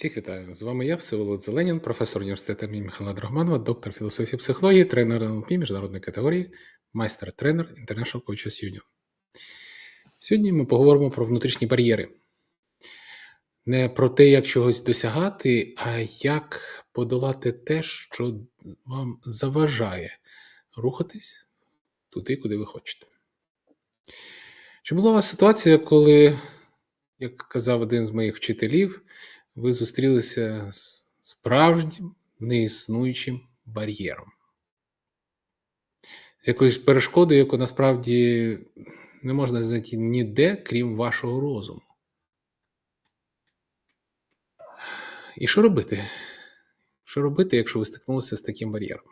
Всіх вітаю! З вами я, Всеволод Зеленін, професор університету імені Михайла Драгманова, доктор філософії психології, тренер НЛП міжнародної категорії, майстер-тренер International Coaches Union. Сьогодні ми поговоримо про внутрішні бар'єри. Не про те, як чогось досягати, а як подолати те, що вам заважає рухатись туди, куди ви хочете. Чи була у вас ситуація, коли, як казав один з моїх вчителів, ви зустрілися з справжнім неіснуючим бар'єром, з якоюсь перешкодою, яку насправді не можна знайти ніде, крім вашого розуму. І що робити? Що робити, якщо ви стикнулися з таким бар'єром?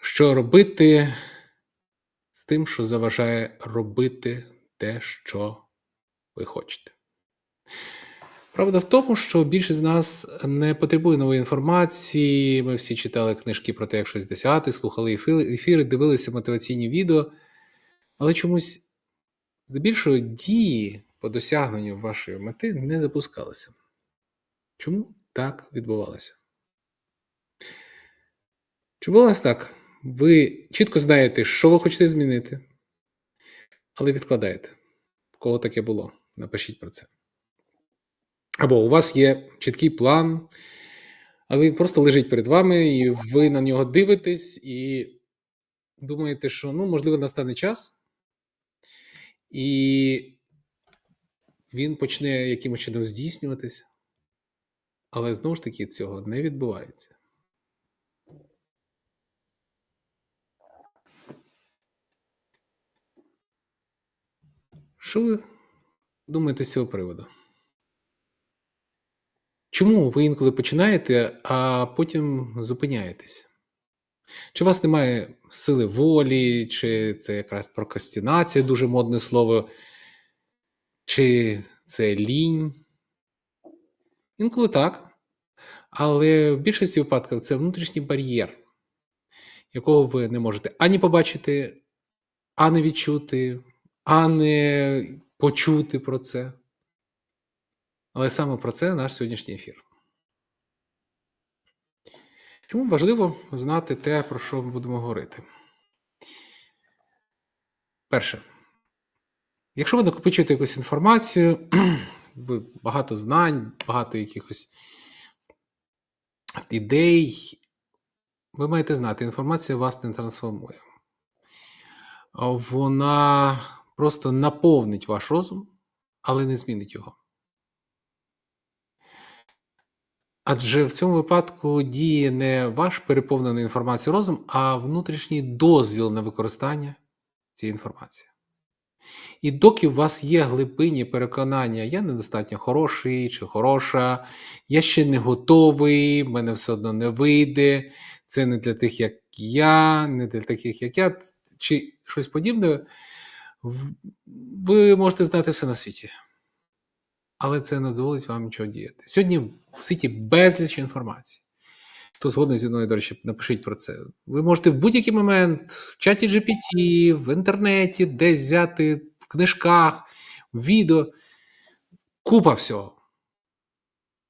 Що робити з тим, що заважає робити те, що ви хочете? Правда в тому, що більшість з нас не потребує нової інформації. Ми всі читали книжки про те, як щось досягати, слухали ефіри, дивилися мотиваційні відео, але чомусь здебільшого дії по досягненню вашої мети не запускалися. Чому так відбувалося? Чи було вас так? Ви чітко знаєте, що ви хочете змінити, але відкладаєте. В кого таке було? Напишіть про це. Або у вас є чіткий план, але він просто лежить перед вами, і ви на нього дивитесь і думаєте, що ну, можливо, настане час, і він почне якимось чином здійснюватись. Але знову ж таки цього не відбувається. Що ви думаєте з цього приводу? Чому ви інколи починаєте, а потім зупиняєтесь? Чи у вас немає сили волі, чи це якраз прокрастинація, дуже модне слово, чи це лінь? Інколи так. Але в більшості випадків це внутрішній бар'єр, якого ви не можете ані побачити, ані відчути, ані почути про це. Але саме про це наш сьогоднішній ефір. Чому важливо знати те, про що ми будемо говорити? Перше. Якщо ви накопичуєте якусь інформацію, багато знань, багато якихось ідей, ви маєте знати, інформація вас не трансформує. Вона просто наповнить ваш розум, але не змінить його. Адже в цьому випадку діє не ваш переповнений інформацією розум, а внутрішній дозвіл на використання цієї інформації. І доки у вас є глибинні переконання, я недостатньо хороший чи хороша, я ще не готовий, в мене все одно не вийде, це не для тих, як я, не для таких, як я, чи щось подібне, ви можете знати все на світі але це не дозволить вам нічого діяти. Сьогодні в світі безліч інформації. Хто згодний зі мною, до речі, напишіть про це. Ви можете в будь-який момент в чаті GPT, в інтернеті, десь взяти в книжках, в відео. Купа всього.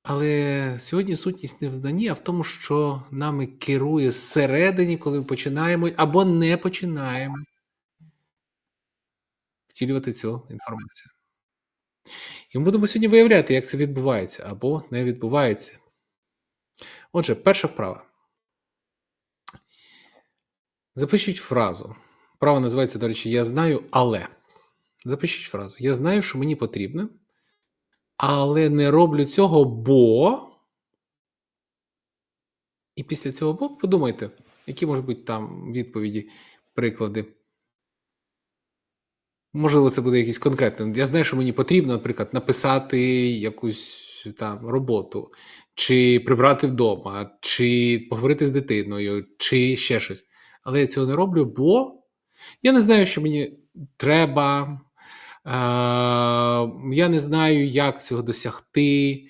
Але сьогодні сутність не в знанні, а в тому, що нами керує зсередині, коли ми починаємо або не починаємо втілювати цю інформацію. І ми будемо сьогодні виявляти, як це відбувається або не відбувається. Отже, перша вправа. Запишіть фразу. Вправа називається, до речі, Я знаю, але. Запишіть фразу. Я знаю, що мені потрібно, але не роблю цього, бо. І після цього бо подумайте, які можуть бути там відповіді, приклади. Можливо, це буде якийсь конкретний. Я знаю, що мені потрібно, наприклад, написати якусь там роботу, чи прибрати вдома, чи поговорити з дитиною, чи ще щось. Але я цього не роблю, бо я не знаю, що мені треба. Е, я не знаю, як цього досягти.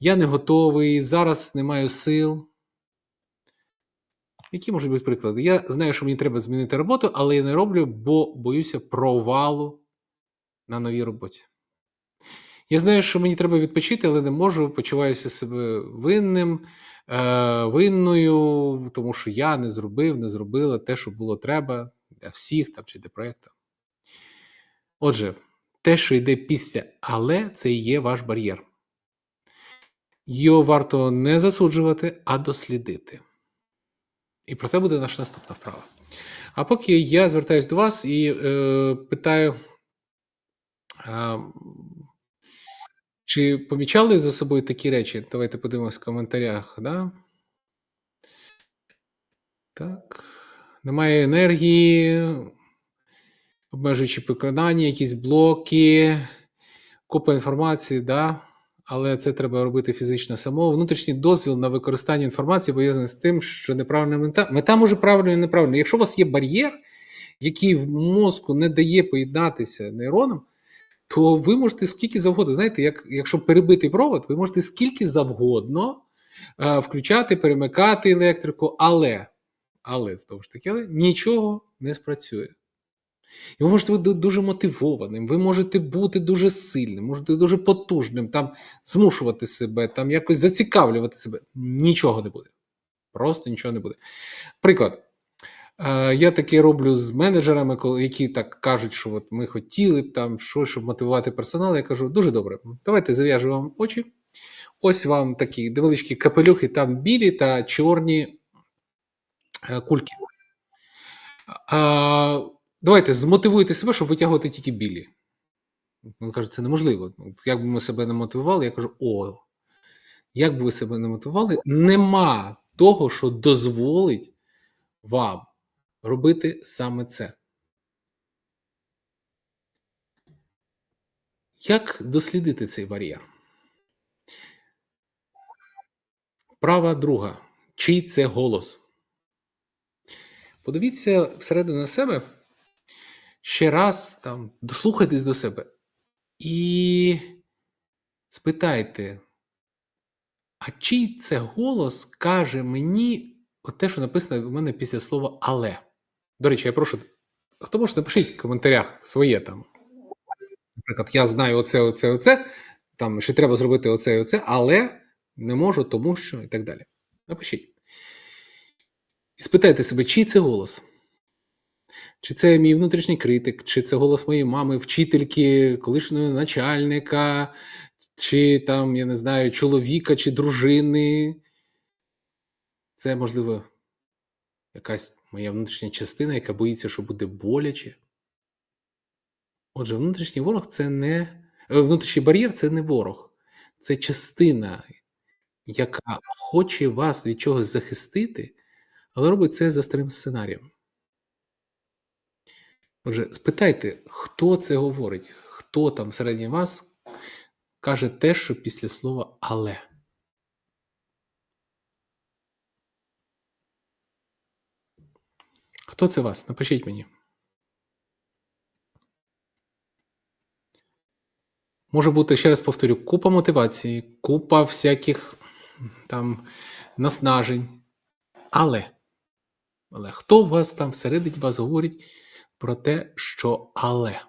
Я не готовий, зараз не маю сил. Які можуть бути приклади? Я знаю, що мені треба змінити роботу, але я не роблю, бо боюся провалу на новій роботі. Я знаю, що мені треба відпочити, але не можу. Почуваюся себе винним, е, винною, тому що я не зробив, не зробила те, що було треба для всіх там чи для проєкту. Отже, те, що йде після але, це є ваш бар'єр. Його варто не засуджувати, а дослідити. І про це буде наша наступна вправа. А поки я звертаюся до вас і е, питаю, е, чи помічали за собою такі речі? Давайте подивимось в коментарях. Да? Так. Немає енергії, обмежуючи виконання, якісь блоки, купа інформації, да? Але це треба робити фізично само. Внутрішній дозвіл на використання інформації пов'язаний з тим, що неправильна мета. Мета може правильно і неправильно. Якщо у вас є бар'єр, який в мозку не дає поєднатися нейронам, то ви можете скільки завгодно. Знаєте, як, якщо перебитий провод, ви можете скільки завгодно е, включати, перемикати електрику, але, але знову ж таки, але нічого не спрацює. І ви можете бути дуже мотивованим, ви можете бути дуже сильним, можете дуже потужним, там змушувати себе, там якось зацікавлювати себе. Нічого не буде. Просто нічого не буде. Приклад. Е, Я таке роблю з менеджерами, які так кажуть, що от ми хотіли б там щось, щоб мотивувати персонал. Я кажу, дуже добре, давайте зав'яжу вам очі. Ось вам такі невеличкі капелюхи, там білі та чорні е, кульки. Давайте змотивуйте себе, щоб витягувати тільки білі. Він каже, це неможливо. Як би ми себе не мотивували, я кажу: о, як би ви себе не мотивували, нема того, що дозволить вам робити саме це. Як дослідити цей бар'єр? Права друга. Чий це голос? Подивіться всередину себе ще раз там дослухайтесь до себе і спитайте, а чий це голос каже мені те, що написано у мене після слова але. До речі, я прошу, хто може напишіть в коментарях своє там. Наприклад, я знаю оце, оце, оце, там, що треба зробити оце і оце, але не можу, тому що і так далі. Напишіть. І спитайте себе, чий це голос? Чи це мій внутрішній критик, чи це голос моєї мами, вчительки, колишнього начальника, чи там, я не знаю, чоловіка чи дружини. Це, можливо, якась моя внутрішня частина, яка боїться, що буде боляче. Отже, внутрішній ворог це не е, внутрішній бар'єр це не ворог, це частина, яка хоче вас від чогось захистити, але робить це за старим сценарієм. Отже, спитайте, хто це говорить, хто там всередині вас каже те, що після слова але. Хто це вас? Напишіть мені. Може бути, ще раз повторю, купа мотивації, купа всяких там наснажень. Але, але хто вас там всередині вас говорить про те, що але?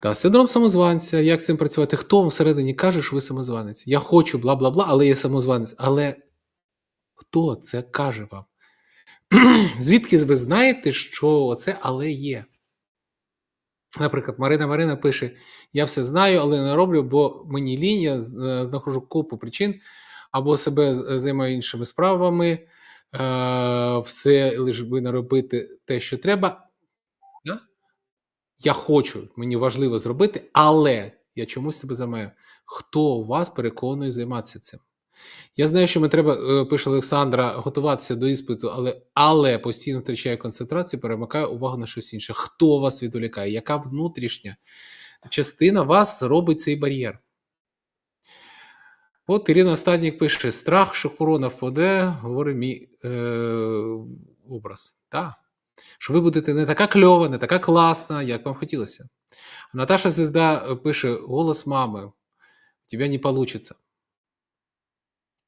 Та синдром самозванця, як з цим працювати? Хто вам всередині каже, що ви самозванець? Я хочу, бла бла бла, але я самозванець. Але хто це каже вам? Звідки ви знаєте, що це але є? Наприклад, Марина Марина пише: Я все знаю, але не роблю, бо мені лінь, я е, знаходжу купу причин, або себе займаю іншими справами, все лише би не робити те, що треба. Да? Я хочу, мені важливо зробити, але я чомусь себе займаю. Хто вас переконує займатися цим? Я знаю, що ми треба, е, пише Олександра, готуватися до іспиту, але, але постійно втрачає концентрацію, перемикає увагу на щось інше. Хто вас відволікає? Яка внутрішня частина вас робить цей бар'єр? От Ірина Стаднік пише: страх, що корона впаде, говорить мій е, образ. Так. Що ви будете не така кльова, не така класна, як вам хотілося. Наташа Звезда е, пише: голос мами, у тебе не вийде.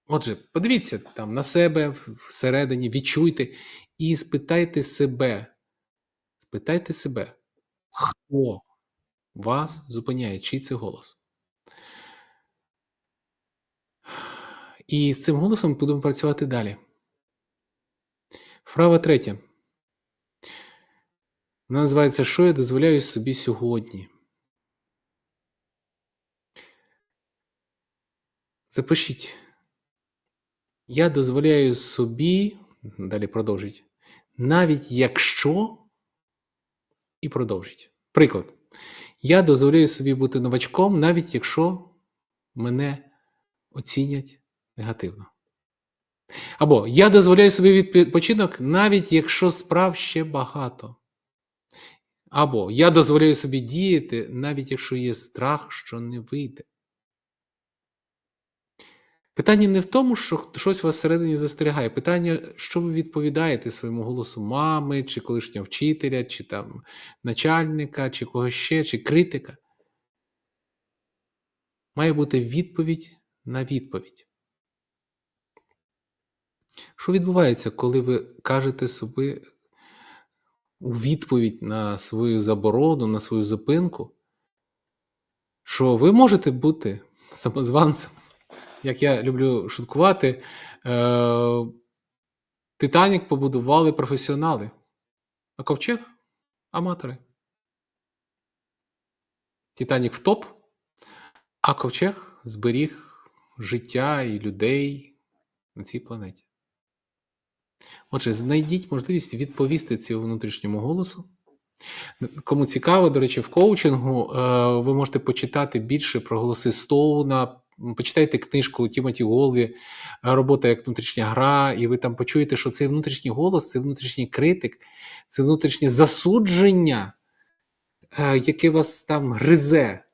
Отже, подивіться там на себе всередині, відчуйте і спитайте себе. Спитайте себе, хто вас зупиняє? Чий це голос? І з цим голосом будемо працювати далі. Вправа третя. Вона називається Що я дозволяю собі сьогодні? Запишіть. Я дозволяю собі, далі продовжіть, навіть якщо і продовжіть. Приклад. Я дозволяю собі бути новачком, навіть якщо мене оцінять негативно. Або я дозволяю собі відпочинок, навіть якщо справ ще багато. Або я дозволяю собі діяти, навіть якщо є страх, що не вийде. Питання не в тому, що щось вас всередині застерігає. Питання, що ви відповідаєте своєму голосу мами, чи колишнього вчителя, чи там начальника, чи когось ще, чи критика. Має бути відповідь на відповідь. Що відбувається, коли ви кажете собі у відповідь на свою заборону, на свою зупинку, що ви можете бути самозванцем? Як я люблю шуткувати, е, Титанік побудували професіонали, а ковчег аматори. Титанік втоп, а ковчег зберіг життя і людей на цій планеті. Отже, знайдіть можливість відповісти цьому внутрішньому голосу. Кому цікаво, до речі, в коучингу е, ви можете почитати більше про голоси Стоуна. Почитайте книжку Тімоті Голві Робота як внутрішня гра, і ви там почуєте, що цей внутрішній голос, це внутрішній критик, це внутрішнє засудження, е, яке вас там гризе.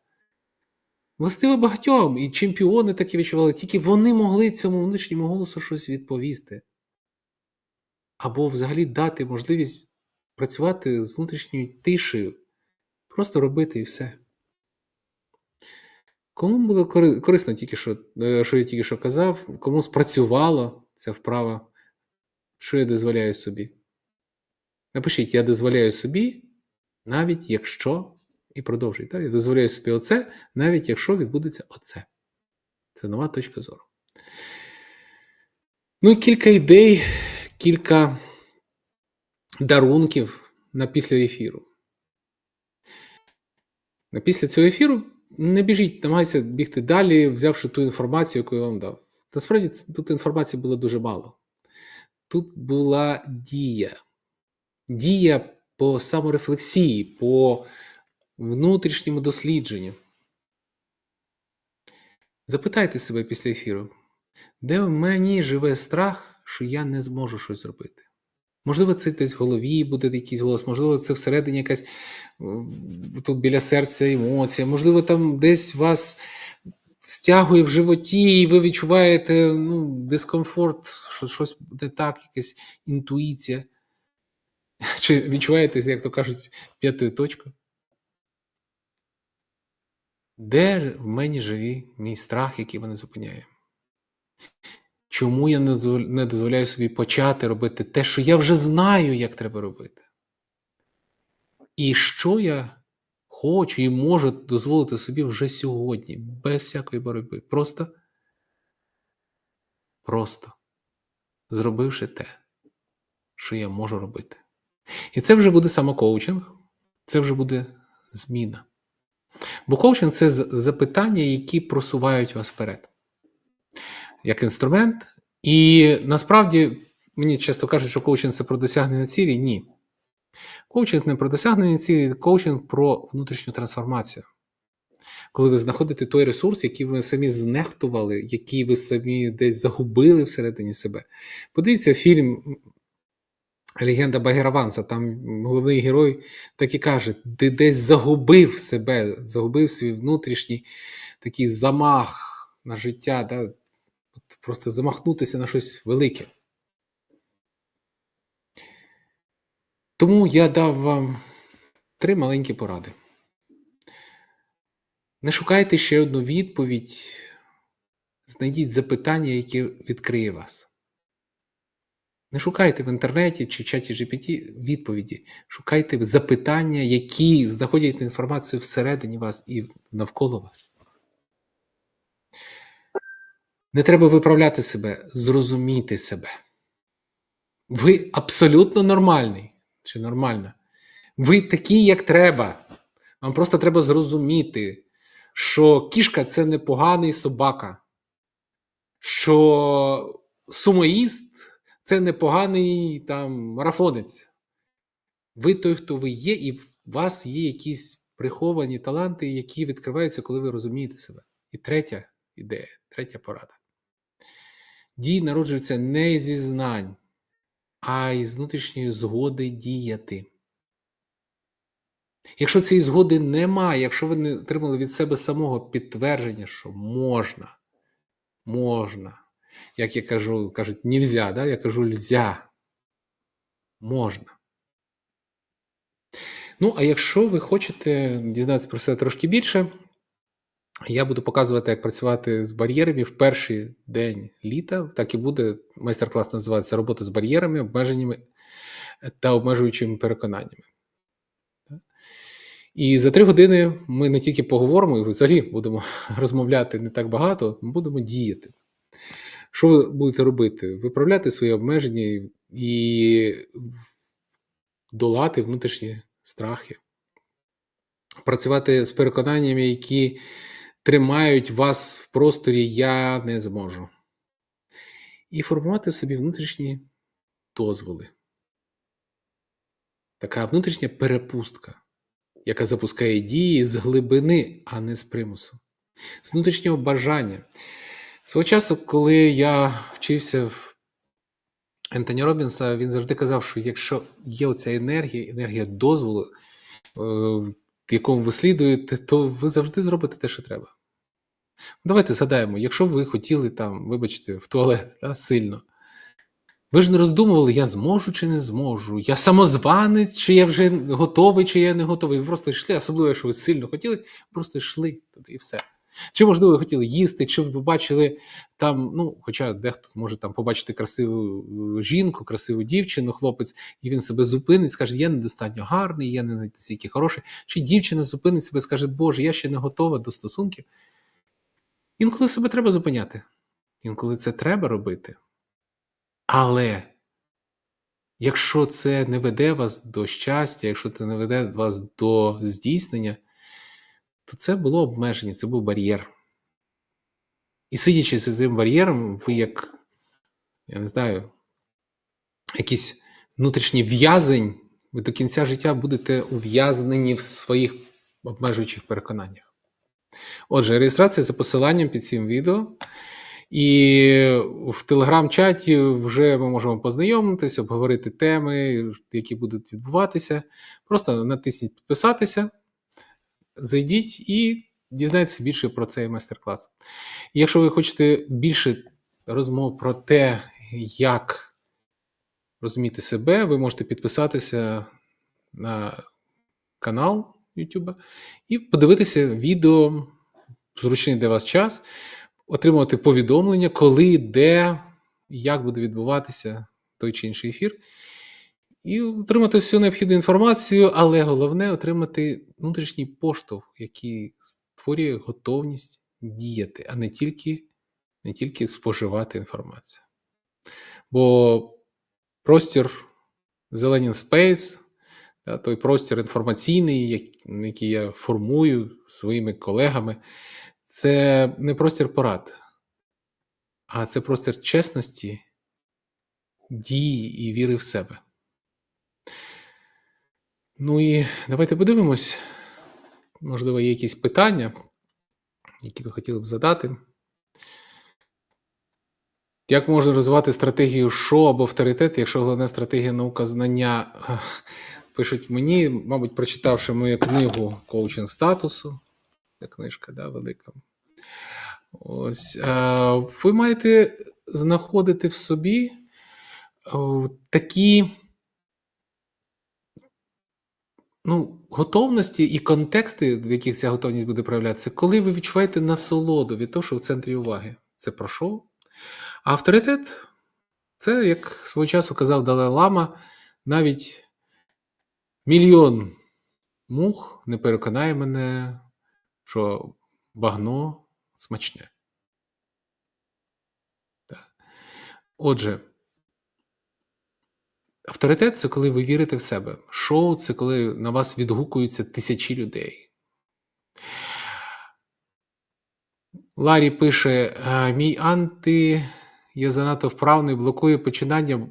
Властиво багатьом, і чемпіони такі відчували, тільки вони могли цьому внутрішньому голосу щось відповісти. Або взагалі дати можливість працювати з внутрішньою тишею, просто робити і все. Кому було корисно тільки що, е, що я тільки що казав, кому спрацювала ця вправа, що я дозволяю собі? Напишіть, я дозволяю собі, навіть якщо, і продовжуйте, я дозволяю собі оце, навіть якщо відбудеться оце. Це нова точка зору. Ну і кілька ідей, кілька дарунків на після ефіру. На після цього ефіру не біжіть, намагайся бігти далі, взявши ту інформацію, яку я вам дав. Насправді тут інформації було дуже мало. Тут була дія. Дія по саморефлексії, по внутрішньому дослідженню. Запитайте себе після ефіру, де в мені живе страх, що я не зможу щось зробити? Можливо, це десь в голові буде якийсь голос, можливо, це всередині якась тут біля серця емоція, можливо, там десь вас стягує в животі, і ви відчуваєте ну, дискомфорт, що щось не так, якась інтуїція. Чи відчуваєте, як то кажуть, п'ятою точкою? Де в мені живі мій страх, який мене зупиняє? Чому я не дозволяю собі почати робити те, що я вже знаю, як треба робити? І що я хочу і можу дозволити собі вже сьогодні, без всякої боротьби. Просто, просто зробивши те, що я можу робити. І це вже буде самокоучинг, це вже буде зміна. Бо коучинг це запитання, які просувають вас вперед як інструмент. І насправді мені часто кажуть, що коучинг це про досягнення цілі. Ні. Коучинг не про досягнення цілі, коучинг про внутрішню трансформацію. Коли ви знаходите той ресурс, який ви самі знехтували, який ви самі десь загубили всередині себе. Подивіться фільм Легенда Багераванса, там головний герой так і каже: ти десь загубив себе, загубив свій внутрішній такий замах на життя. Да? Просто замахнутися на щось велике. Тому я дав вам три маленькі поради. Не шукайте ще одну відповідь, знайдіть запитання, яке відкриє вас. Не шукайте в інтернеті чи чаті GPT відповіді. Шукайте запитання, які знаходять інформацію всередині вас і навколо вас. Не треба виправляти себе, зрозумійте себе. Ви абсолютно нормальний чи нормальна. Ви такі, як треба. Вам просто треба зрозуміти, що кішка це не поганий собака, що сумоїст це непоганий там марафонець. Ви той, хто ви є, і в вас є якісь приховані таланти, які відкриваються, коли ви розумієте себе. І третя ідея, третя порада. Дії народжуються не зі знань, а із внутрішньої згоди діяти. Якщо цієї згоди немає, якщо ви не отримали від себе самого підтвердження, що можна, можна, як я кажу, кажуть, нельзя, да? я кажу льзя, можна. Ну, а якщо ви хочете дізнатися про це трошки більше, я буду показувати, як працювати з бар'єрами в перший день літа. Так і буде. Майстер-клас називається Робота з бар'єрами, обмеженнями та обмежуючими переконаннями. І за три години ми не тільки поговоримо, і взагалі будемо розмовляти не так багато, ми будемо діяти. Що ви будете робити? Виправляти свої обмеження і долати внутрішні страхи, працювати з переконаннями, які тримають вас в просторі Я не зможу. І формувати собі внутрішні дозволи. Така внутрішня перепустка, яка запускає дії з глибини, а не з примусу, з внутрішнього бажання. Свого часу, коли я вчився в Ентоні Робінса, він завжди казав, що якщо є оця енергія, енергія дозволу, в якому ви слідуєте, то ви завжди зробите те, що треба. Давайте згадаємо, якщо ви хотіли там, вибачте, в туалет да, сильно, ви ж не роздумували, я зможу чи не зможу, я самозванець, чи я вже готовий, чи я не готовий. Ви просто йшли, особливо, якщо ви сильно хотіли, просто йшли туди і все. Чи, можливо, ви хотіли їсти, чи ви побачили там, ну, хоча дехто може там побачити красиву жінку, красиву дівчину, хлопець, і він себе зупинить, скаже, я недостатньо гарний, я не настільки хороший. Чи дівчина зупинить себе і скаже, Боже, я ще не готова до стосунків. Інколи себе треба зупиняти. Інколи це треба робити. Але якщо це не веде вас до щастя, якщо це не веде вас до здійснення, то це було обмеження, це був бар'єр. І сидячи за цим бар'єром, ви як, я не знаю, якийсь внутрішній в'язень, ви до кінця життя будете ув'язнені в своїх обмежуючих переконаннях. Отже, реєстрація за посиланням під цим відео. І в телеграм-чаті вже ми можемо познайомитися, обговорити теми, які будуть відбуватися. Просто натисніть підписатися, зайдіть і дізнайтеся більше про цей майстер-клас. Якщо ви хочете більше розмов про те, як розуміти себе, ви можете підписатися на канал YouTube і подивитися відео зручний для вас час, отримувати повідомлення, коли, де, як буде відбуватися той чи інший ефір. І отримати всю необхідну інформацію, але головне отримати внутрішній поштовх, який створює готовність діяти, а не тільки не тільки споживати інформацію. Бо простір Zelenin Space, той простір інформаційний, який я формую своїми колегами, це не простір порад, а це простір чесності, дії і віри в себе. Ну і давайте подивимось. Можливо, є якісь питання, які ви хотіли б задати. Як можна розвивати стратегію шо або авторитет, якщо головна стратегія наука знання? Пишуть мені, мабуть, прочитавши мою книгу Коучинг статусу. Це книжка, да, велика. Ось. Ви маєте знаходити в собі такі ну, готовності і контексти, в яких ця готовність буде проявлятися, коли ви відчуваєте насолоду від того, що в центрі уваги. Це про що? А авторитет Це, як свого часу казав Далай Лама, навіть мільйон мух не переконає мене, що багно смачне. Отже, авторитет це коли ви вірите в себе. Шоу це коли на вас відгукуються тисячі людей. Ларі пише: «Е, мій анти є занадто вправний, блокує починання.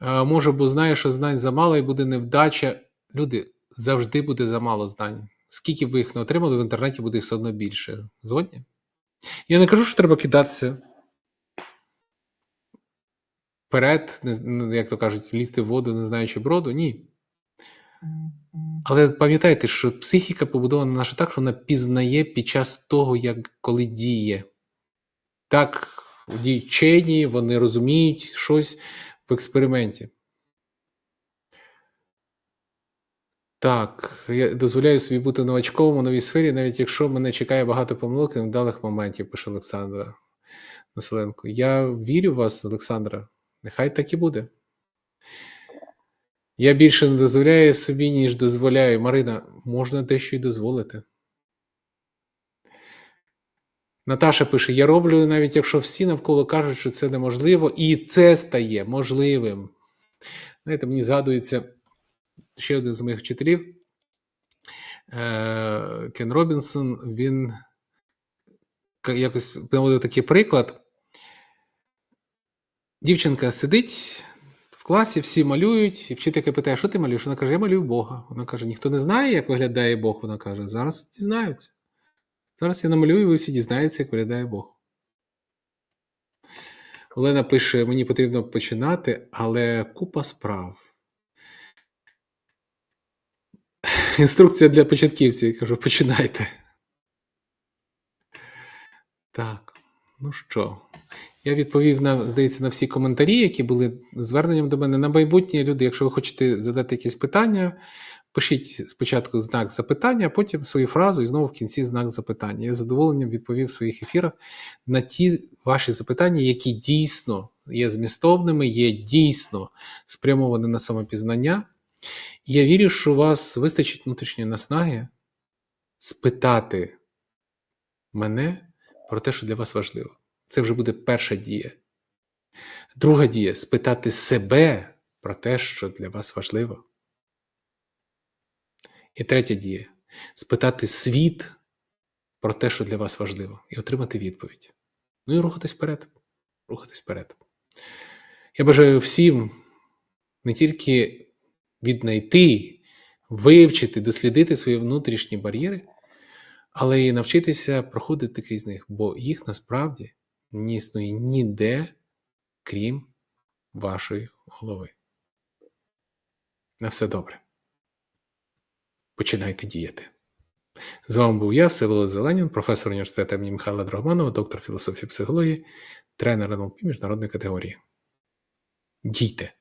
Е, Може, бо знає, що знань замало і буде невдача. Люди завжди буде замало знань. Скільки б ви їх не отримали, в інтернеті буде їх все одно більше. Згодні? Я не кажу, що треба кидатися вперед, не ну, як то кажуть, лізти в воду, не знаючи броду. Ні. Але пам'ятайте, що психіка побудована наша так, що вона пізнає під час того, як коли діє. Так, діють вчені, вони розуміють щось в експерименті. Так, я дозволяю собі бути новачковим у новій сфері, навіть якщо мене чекає багато помилок і невдалих моментів, пише Олександра Населенко. Я вірю в вас, Олександра. Нехай так і буде. Я більше не дозволяю собі, ніж дозволяю. Марина, можна дещо й дозволити. Наташа пише: Я роблю, навіть якщо всі навколо кажуть, що це неможливо, і це стає можливим. Знаєте, мені згадується ще один з моїх вчителів е, Кен Робінсон. Він якось наводив такий приклад. Дівчинка сидить в класі, всі малюють, і вчителька питає, що ти малюєш? Вона каже, я малюю Бога. Вона каже, ніхто не знає, як виглядає Бог. Вона каже, зараз дізнаються. Зараз я намалюю, і ви всі дізнаєтеся, як виглядає Бог. Олена пише: мені потрібно починати, але купа справ. Інструкція для початківців. Я кажу, починайте. Так, ну що, я відповів на, здається, на всі коментарі, які були зверненням до мене на майбутнє. Люди, якщо ви хочете задати якісь питання, пишіть спочатку знак запитання, а потім свою фразу і знову в кінці знак запитання. Я з задоволенням відповів в своїх ефірах на ті ваші запитання, які дійсно є змістовними, є дійсно спрямовані на самопізнання. Я вірю, що у вас вистачить внутрішньої наснаги спитати мене про те, що для вас важливо. Це вже буде перша дія. Друга дія спитати себе про те, що для вас важливо. І третя дія спитати світ про те, що для вас важливо, і отримати відповідь. Ну і рухатись вперед. Рухатись вперед. Я бажаю всім не тільки віднайти, вивчити, дослідити свої внутрішні бар'єри, але й навчитися проходити крізь них, бо їх насправді не існує ніде, крім вашої голови. На все добре. Починайте діяти. З вами був я, Всеволод Зеленін, професор університету імені Михайла Драгоманова, доктор філософії психології, тренер НЛП міжнародної категорії. Дійте!